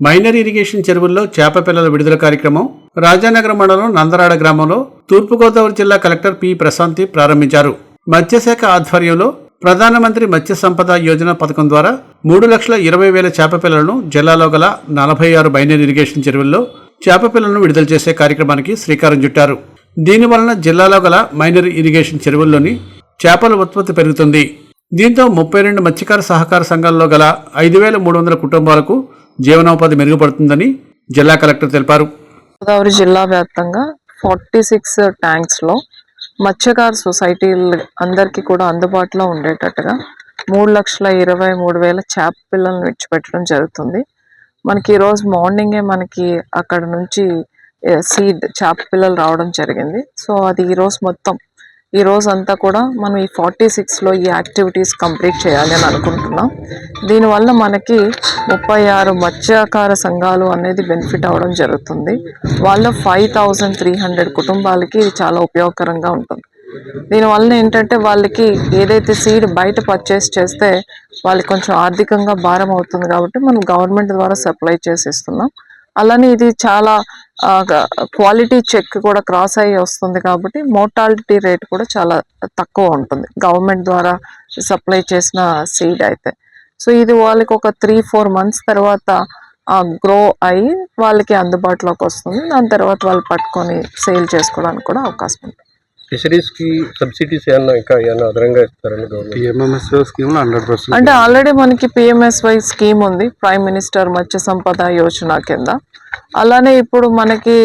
Minor irrigation చెరువుల్లో చేప పిల్లల విడుదల కార్యక్రమం రాజానగరం మండలం నందరాడ గ్రామంలో తూర్పుగోదావరి జిల్లా కలెక్టర్ పి ప్రశాంతి ప్రారంభించారు. మత్స్యశాఖ ఆధ్వర్యంలో ప్రధానమంత్రి మత్స్య సంపద యోజన పథకం ద్వారా మూడు లక్షల ఇరవై వేల చేప పిల్లలను జిల్లాలో గల నలభై ఆరు మైనర్ ఇరిగేషన్ చెరువుల్లో చేప పిల్లలను విడుదల చేసే కార్యక్రమానికి శ్రీకారం చుట్టారు. దీనివలన జిల్లాలో గల మైనర్ ఇరిగేషన్ చెరువుల్లోని చేపల ఉత్పత్తి పెరుగుతుంది. దీంతో ముప్పై రెండు మత్స్యకార సహకార సంఘాల్లో గల ఐదు వేల మూడు వందల కుటుంబాలకు జీవనోపాధి మెరుగుపడుతుందని జిల్లా కలెక్టర్ తెలిపారు. గోదావరి జిల్లా వ్యాప్తంగా ఫార్టీ సిక్స్ ట్యాంక్స్లో మత్స్యకార సొసైటీలు అందరికీ కూడా అందుబాటులో ఉండేటట్టుగా మూడు లక్షల ఇరవై మూడు వేల చేప పిల్లలను విడిచిపెట్టడం జరుగుతుంది. మనకి ఈరోజు మార్నింగే మనకి అక్కడ నుంచి సీడ్ చేప పిల్లలు రావడం జరిగింది. సో అది ఈరోజు మొత్తం ఈ రోజంతా కూడా మనం ఈ ఫార్టీ సిక్స్లో ఈ యాక్టివిటీస్ కంప్లీట్ చేయాలి అని అనుకుంటున్నాం. దీనివల్ల మనకి ముప్పై ఆరు మత్స్యకార సంఘాలు అనేది బెనిఫిట్ అవ్వడం జరుగుతుంది. వాళ్ళ ఫైవ్ థౌజండ్ త్రీ హండ్రెడ్ కుటుంబాలకి ఇది చాలా ఉపయోగకరంగా ఉంటుంది. దీనివల్ల ఏంటంటే వాళ్ళకి ఏదైతే సీడ్ బయట పర్చేస్ చేస్తే వాళ్ళకి కొంచెం ఆర్థికంగా భారం అవుతుంది కాబట్టి మనం గవర్నమెంట్ ద్వారా సప్లై చేసి ఇస్తున్నాం అలానే ఇది చాలా క్వాలిటీ చెక్ కూడా క్రాస్ అయ్యి వస్తుంది కాబట్టి మోర్టాలిటీ రేట్ కూడా చాలా తక్కువ ఉంటుంది. గవర్నమెంట్ ద్వారా సప్లై చేసిన సీడ్ అయితే. సో ఇది వాళ్ళకి ఒక త్రీ ఫోర్ మంత్స్ తర్వాత గ్రో అయ్యి వాళ్ళకి అందుబాటులోకి వస్తుంది. దాని తర్వాత వాళ్ళు పట్టుకొని సేల్ చేసుకోవడానికి కూడా అవకాశం ఉంటుంది. ఫిషరీస్కి సబ్సిడీస్ ఏమన్నా ఇంకా ఏమన్నా అదనంగా ఇస్తారని గవర్నమెంట్? పిఎంఎంఎస్ స్కీమ్లో హండ్రెడ్ పర్సెంట్ అంటే ఆల్రెడీ మనకి పిఎంఎస్వై స్కీమ్ ఉంది ప్రైమ్ మినిస్టర్ మత్స్య సంపద యోజన కింద. అలానే ఇప్పుడు మనకి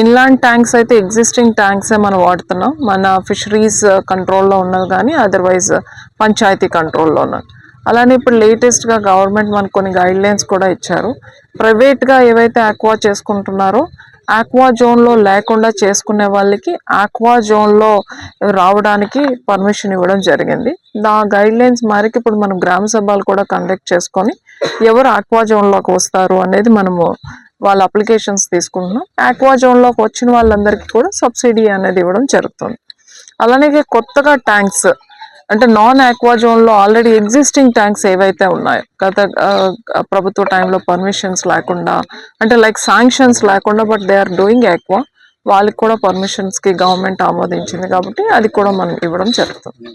ఇన్లాండ్ ట్యాంక్స్ అయితే ఎగ్జిస్టింగ్ ట్యాంక్సే మనం వాడుతున్నాం. మన ఫిషరీస్ కంట్రోల్లో ఉన్నది కానీ అదర్వైజ్ పంచాయతీ కంట్రోల్లో ఉన్నది. అలానే ఇప్పుడు లేటెస్ట్గా గవర్నమెంట్ మనకు కొన్ని గైడ్ లైన్స్ కూడా ఇచ్చారు. ప్రైవేట్గా ఏవైతే ఆక్వా చేసుకుంటున్నారో ఆక్వా జోన్లో లేకుండా చేసుకునే వాళ్ళకి ఆక్వా జోన్లో రావడానికి పర్మిషన్ ఇవ్వడం జరిగింది. దా గైడ్ లైన్స్ మేరకు ఇప్పుడు మనం గ్రామ సభలు కూడా కండక్ట్ చేసుకొని ఎవరు ఆక్వా జోన్లోకి వస్తారు అనేది మనము వాళ్ళ అప్లికేషన్స్ తీసుకుంటున్నాం. ఆక్వా జోన్లోకి వచ్చిన వాళ్ళందరికీ కూడా సబ్సిడీ అనేది ఇవ్వడం జరుగుతుంది. అలానే కొత్తగా ట్యాంక్స్ అంటే నాన్ ఆక్వా జోన్లో ఆల్రెడీ ఎగ్జిస్టింగ్ ట్యాంక్స్ ఏవైతే ఉన్నాయో గత ఆ, ప్రభుత్వ టైంలో పర్మిషన్స్ లేకుండా అంటే లైక్ శాంక్షన్స్ లేకుండా but they are doing aqua వాళ్ళకి కూడా పర్మిషన్స్కి గవర్నమెంట్ ఆమోదించింది కాబట్టి అది కూడా మనం ఇవ్వడం జరుగుతుంది.